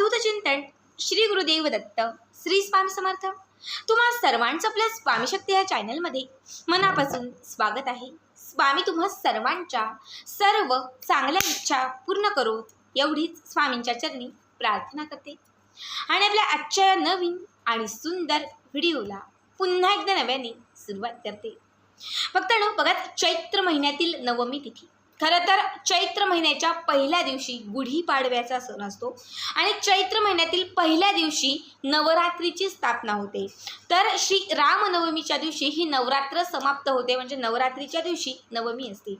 अवधूत चिंतन श्री गुरुदेव दत्त श्री स्वामी समर्थ. तुम्हा सर्वांचं आपल्या स्वामी शक्ती या चॅनलमध्ये मनापासून स्वागत आहे. स्वामी तुम्हा सर्वांच्या सर्व चांगल्या इच्छा पूर्ण करो एवढीच स्वामींच्या चरणी प्रार्थना करते. आणि आपल्या आजच्या या नवीन आणि सुंदर व्हिडिओला पुन्हा एकदा नव्याने सुरुवात करते. फक्त बघा चैत्र महिन्यातील नवमी तिथी. खरं तर चैत्र महिन्याच्या पहिल्या दिवशी गुढीपाडव्याचा सण असतो. आणि चैत्र महिन्यातील पहिल्या दिवशी नवरात्रीची स्थापना होते. तर श्री रामनवमीच्या दिवशी ही नवरात्र समाप्त होते म्हणजे नवरात्रीच्या दिवशी नवमी असते.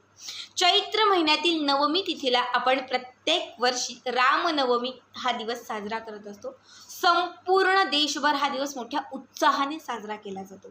चैत्र महिन्यातील नवमी तिथीला आपण प्रत्येक वर्षी रामनवमी हा दिवस साजरा करत असतो. संपूर्ण देशभर हा दिवस मोठ्या उत्साहाने साजरा केला जातो.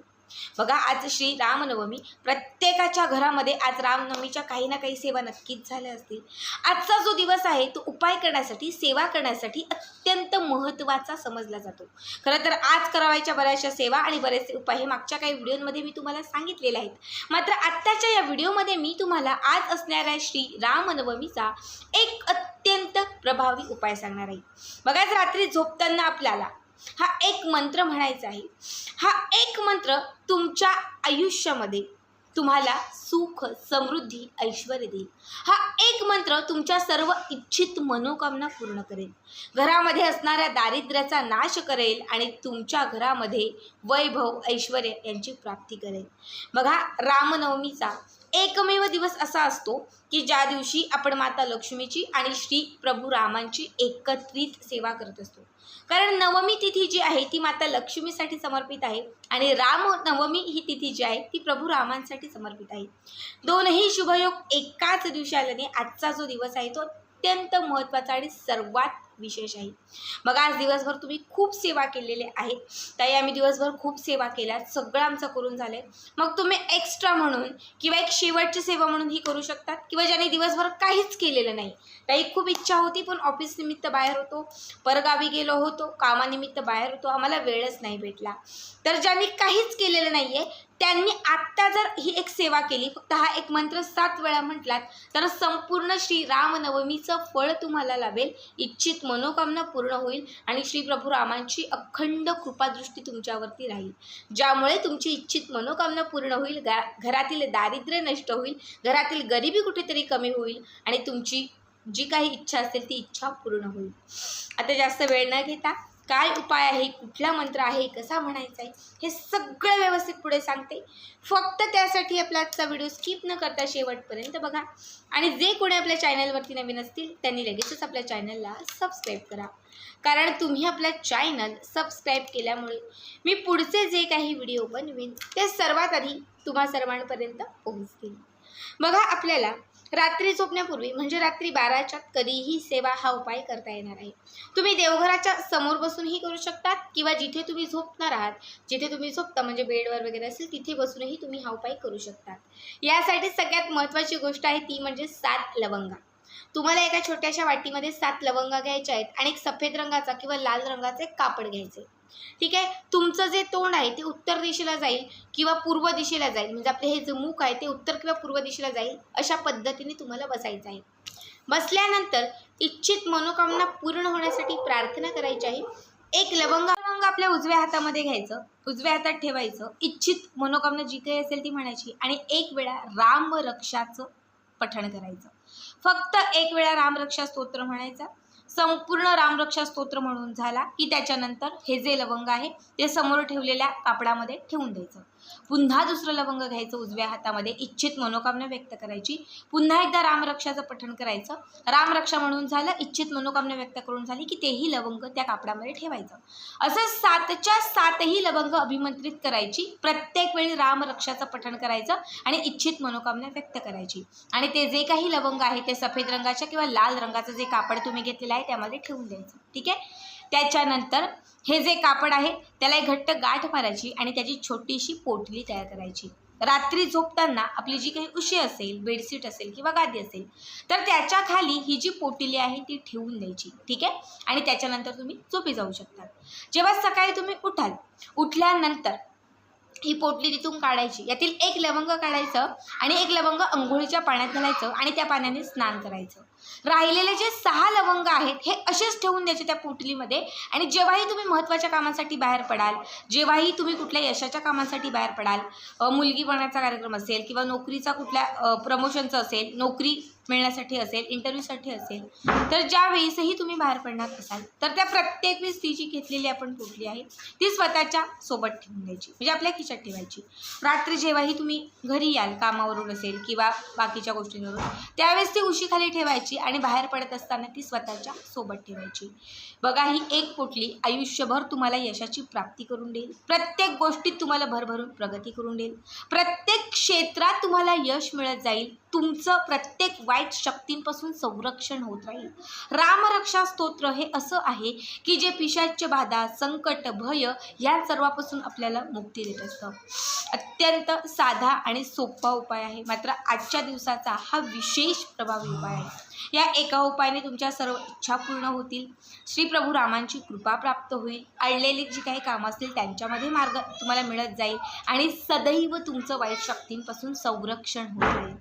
बघा आज श्री रामनवमी. प्रत्येकाच्या घरामध्ये आज रामनवमीच्या काही ना काही सेवा नक्कीच झाल्या असतील. आजचा जो दिवस आहे तो उपाय करण्यासाठी सेवा करण्यासाठी अत्यंत महत्त्वाचा समजला जातो. खरं तर आज करावायच्या बऱ्याचशा सेवा आणि बरेचसे उपाय हे मागच्या काही व्हिडिओमध्ये मी तुम्हाला सांगितलेले आहेत. मात्र आत्ताच्या या व्हिडिओमध्ये मी तुम्हाला आज असणाऱ्या श्री रामनवमीचा एक अत्यंत प्रभावी उपाय सांगणार आहे. बघाच रात्री झोपताना आपल्याला हा एक मंत्र म्हणायचा आहे. हा एक मंत्र तुमच्या आयुष्यामध्ये तुम्हाला सुख समृद्धी ऐश्वर देईल. हा एक मंत्र तुमच्या सर्व इच्छित मनोकामना पूर्ण करेल. घरामध्ये असणाऱ्या दारिद्र्याचा नाश करेल आणि तुमच्या घरामध्ये वैभव ऐश्वर यांची प्राप्ती करेल. बघा रामनवमीचा एकमेव दिवस असा असतो की ज्या दिवशी आपण माता लक्ष्मीची आणि श्री प्रभू रामांची एकत्रित सेवा करत असतो. कारण नवमी तिथी जी आहे ती माता लक्ष्मीसाठी समर्पित आहे आणि राम नवमी ही तिथी जी आहे ती प्रभू रामांसाठी समर्पित आहे. दोनही शुभयोग एकाच दिवशी आल्याने आजचा जो दिवस आहे तो अत्यंत महत्त्वाचा आणि सर्वात विशेष आहे. मग आज दिवसभर तुम्ही खूप सेवा केलेले आहेत ताई आम्ही दिवसभर खूप सेवा केल्यात सगळं आमचं करून झालं आहे मग तुम्ही एक्स्ट्रा म्हणून किंवा एक शेवटची सेवा म्हणून ही करू शकतात किंवा ज्याने दिवसभर काहीच केलेलं नाही. ताई खूप इच्छा होती पण ऑफिस निमित्त बाहेर होतो. परगावी गेलो होतो. कामानिमित्त बाहेर होतो. आम्हाला वेळच नाही भेटला. तर ज्यांनी काहीच केलेलं नाही आहे त्यांनी आत्ता जर ही एक सेवा केली फक्त हा एक मंत्र सात वेळा म्हटलात तर संपूर्ण श्री रामनवमीचं फळ तुम्हाला लाभेल. इच्छित मनोकामना पूर्ण होईल आणि श्री प्रभू रामांची अखंड कृपादृष्टी तुमच्यावरती राहील. ज्यामुळे तुमची इच्छित मनोकामना पूर्ण होईल गा घरातील दारिद्र्य नष्ट होईल घरातील गरिबी कुठेतरी कमी होईल आणि तुमची जी काही इच्छा असेल ती इच्छा पूर्ण होईल. आता जास्त वेळ न घेता काय उपाय आहे कुठला मंत्र आहे कसा म्हणायचा आहे हे सगळं व्यवस्थित पुढे सांगते. फक्त त्यासाठी आपला आजचा व्हिडिओ स्किप न करता शेवटपर्यंत बघा. आणि जे कोणी आपल्या चॅनलवरती नवीन असतील त्यांनी लगेचच आपल्या चॅनलला सबस्क्राईब करा. कारण तुम्ही आपलं चॅनल सबस्क्राईब केल्यामुळे मी पुढचे जे काही व्हिडिओ बनवीन ते सर्वात आधी तुम्हा सर्वांपर्यंत पोहोचतील. बघा आपल्याला रात्री झोपण्यापूर्वी म्हणजे रात्री बाराच्या कधीही सेवा हा उपाय करता येणार आहे. तुम्ही देवघराच्या समोर बसूनही करू शकतात किंवा जिथे तुम्ही झोपणार आहात जिथे तुम्ही झोपता म्हणजे बेडवर वगैरे असेल तिथे बसूनही तुम्ही हा उपाय करू शकतात. यासाठी सगळ्यात महत्त्वाची गोष्ट आहे ती म्हणजे सात लवंगा. तुम्हाला एका छोट्याशा वाटीमध्ये सात लवंगा घ्यायच्या आहेत आणि एक सफेद रंगाचा किंवा लाल रंगाचे कापड घ्यायचे ठीक आहे? तुमचं जे तोंड आहे ते उत्तर दिशेला जाईल किंवा पूर्व दिशेला जाईल. म्हणजे आपले हे जे मुख आहे ते उत्तर किंवा पूर्व दिशेला जाईल अशा पद्धतीने तुम्हाला बसायचं आहे. बसल्यानंतर इच्छित मनोकामना पूर्ण होण्यासाठी प्रार्थना करायची आहे. एक लवंग लवंग आपल्या उजव्या हातामध्ये घ्यायचं उजव्या हातात ठेवायचं. इच्छित मनोकामना जी काही असेल ती म्हणायची. आणि एक वेळा राम रक्षाचं पठण करायचं. फक्त एक वेळा रामरक्षा स्तोत्र म्हणायचा. संपूर्ण रामरक्षा स्तोत्र म्हणून झाला की त्याच्यानंतर हे जे लवंग आहे ते समोर ठेवलेल्या कापडामध्ये ठेवून द्यायचं. पुन्हा दुसरं लवंग घ्यायचं उजव्या हातामध्ये इच्छित मनोकामना व्यक्त करायची. पुन्हा एकदा रामरक्षाचं पठण करायचं. रामरक्षा म्हणून झालं इच्छित मनोकामना व्यक्त करून झाली की तेही लवंग त्या कापडामध्ये ठेवायचं. असं सातच्या सातही लवंग अभिमंत्रित करायची. प्रत्येक वेळी रामरक्षाचं पठण करायचं आणि इच्छित मनोकामना व्यक्त करायची. आणि ते जे काही लवंग आहे ते सफेद रंगाच्या किंवा लाल रंगाचं जे कापड तुम्ही घेतलेलं आहे त्यामध्ये ठेवून द्यायचं. ठीक आहे? त्याच्यानंतर हे जे कापड आहे त्याला एक घट्ट गाठ मारायची आणि त्याची छोटीशी पोटली तयार करायची. रात्री झोपताना आपली जी काही उशी असेल बेडशीट असेल किंवा गादी असेल तर त्याच्याखाली ही जी पोटिली आहे ती ठेवून द्यायची. ठीक आहे? आणि त्याच्यानंतर तुम्ही झोपी जाऊ शकता. जेव्हा सकाळी तुम्ही उठाल उठल्यानंतर ही पोटली तिथून काढायची. यातील एक लवंग काढायचं आणि एक लवंग अंघोळीच्या पाण्यात घालायचं आणि त्या पाण्याने स्नान करायचं. राहिलेले जे सहा लवंग आहेत हे असेच ठेवून द्यायचे त्या पोटलीमध्ये आणि जेव्हाही तुम्ही महत्त्वाच्या कामासाठी बाहेर पडाल जेव्हाही तुम्ही कुठल्या यशाच्या कामासाठी बाहेर पडाल मुलगी बनण्याचा कार्यक्रम असेल किंवा नोकरीचा कुठल्या प्रमोशनचं असेल नोकरी मिळण्यासाठी असेल इंटरव्ह्यूसाठी असेल तर ज्या वेळेसही तुम्ही बाहेर पडणार असाल तर त्या प्रत्येक वेळेस ती जी घेतलेली आपण पोटली आहे ती स्वतःच्या सोबत ठेवून द्यायची म्हणजे आपल्या खिशात ठेवायची. रात्री जेव्हाही तुम्ही घरी याल कामावरून असेल किंवा बाकीच्या गोष्टींवरून त्यावेळेस ती उशीखाली ठेवायची आणि बाहेर पडत असताना ती स्वतःच्या सोबत ठेवायची. बघा ही एक पोटली आयुष्यभर तुम्हाला यशाची प्राप्ती करून देईल. प्रत्येक गोष्टीत तुम्हाला भरभरून प्रगती करून देईल. प्रत्येक क्षेत्रात तुम्हाला यश मिळत जाईल. तुमचं प्रत्येक वाईट शक्तींपासून संरक्षण होत राहील. रामरक्षा स्तोत्र हे असं आहे की जे पिशाच्य बाधा संकट भय या सर्वापासून आपल्याला मुक्ती देत असतं. अत्यंत साधा आणि सोपा उपाय आहे. मात्र आजच्या दिवसाचा हा विशेष प्रभावी उपाय आहे. या एका उपायाने तुमच्या सर्व इच्छा पूर्ण होतील. श्री प्रभू रामांची कृपा प्राप्त होईल. अडलेली जी काही कामं असतील त्यांच्यामध्ये मार्ग तुम्हाला मिळत जाईल आणि सदैव तुमचं वाईट शक्तींपासून संरक्षण होईल.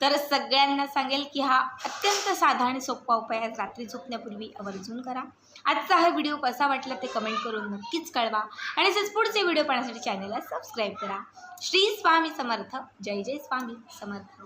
तर सगळ्यांना सांगेल की हा अत्यंत साधा आणि सोपा उपाय आज रात्री झोपण्यापूर्वी आवर्जून करा. आजचा हा व्हिडिओ कसा वाटला ते कमेंट करून नक्कीच कळवा. आणि तसेच पुढचे व्हिडिओ पाहण्यासाठी चॅनलला सबस्क्राईब करा. श्री स्वामी समर्थ. जय जय स्वामी समर्थ.